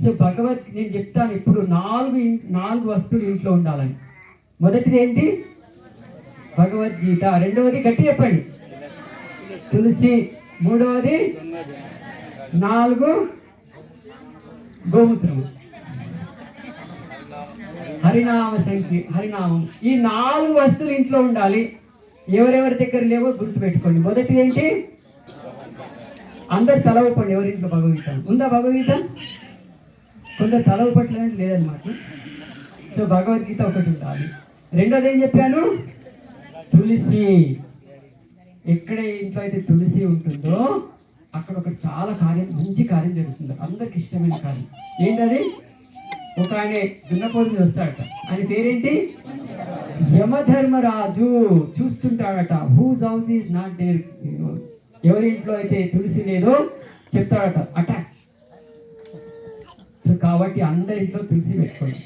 So భగవత్ నేను చెప్తాను ఇప్పుడు నాలుగు నాలుగు వస్తువులు ఇంట్లో ఉండాలని. మొదటిది ఏంటి? భగవద్గీత. రెండవది గట్టి చెప్పండి. తులసి. మూడవది నాలుగు గోమూత్రము హరినామ సంఖ్య హరినామం. ఈ నాలుగు వస్తువులు ఇంట్లో ఉండాలి. ఎవరెవరి దగ్గర లేవో గుర్తుపెట్టుకోండి. మొదటిది ఏంటి? అందరు తలవపండి ఎవరింట్లో భగవద్గీత ఉందా భగవద్గీత? కొందరు తల ఊపట్లేదు లేదనమాట సో భగవద్గీత ఒకటి ఉండాలి. రెండోది ఏం చెప్పాను? తులసి. ఎక్కడ ఇంట్లో అయితే తులసి ఉంటుందో అక్కడ ఒక చాలా కార్యం మంచి కార్యం జరుగుతుంది. అందరికి ఇష్టమైన కార్యం. ఏంటది? ఒక ఆయన దున్నపోతు వస్తాడట. ఆయన పేరేంటి? Yamadharmaraju. చూస్తుంటాడట. Whose house is not there ఎవరి ఇంట్లో అయితే తులసి లేదో చెప్తాడట. అట కాబట్టి అందరిలో ఇంట్లో తులసి పెట్టుకోండి.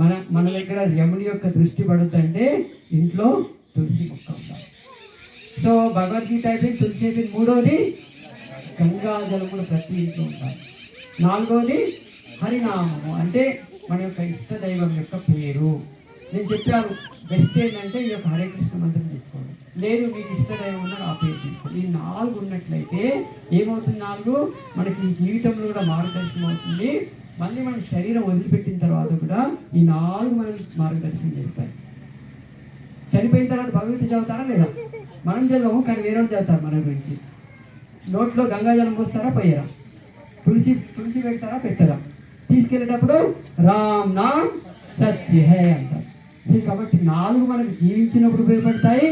మన మన దగ్గర యముని యొక్క దృష్టి పడుతుందంటే ఇంట్లో తులసి మొక్క ఉండాలి. సో భగవద్గీత అయితే తులసి అయితే మూడోది గంగా జలములు ప్రతి ఇంట్లో ఉండాలి. నాలుగోది హరినామము అంటే మన యొక్క ఇష్ట దైవం యొక్క పేరు. నేను చెప్పాను బెస్ట్ ఏంటంటే ఈ యొక్క హరే కృష్ణ మంత్రం తీసుకోండి. లేదు మీకు ఇష్ట దైవం ఉన్నారు ఆ పేరు ఈ నాలుగు ఉన్నట్లయితే ఏమవుతుంది నాలుగు? మనకి ఈ జీవితంలో కూడా మార్గదర్శనం అవుతుంది. మళ్ళీ మన శరీరం వదిలిపెట్టిన తర్వాత కూడా ఈ నాలుగు మనకి మార్గదర్శనం చేస్తాయి. చనిపోయిన తర్వాత భగవద్గీత చదువుతారా లేదా? మనం చదవము కానీ వేరే చదువుతారు మన గురించి. నోట్లో గంగాజలం పోస్తారా పోయారా? తులసి తులసి పెడతారా పెట్టరా? తీసుకెళ్ళేటప్పుడు రామ్ నామ్ సత్య హే అంటారు కాబట్టి నాలుగు మనకు జీవించినప్పుడు ఉపయోగపడతాయి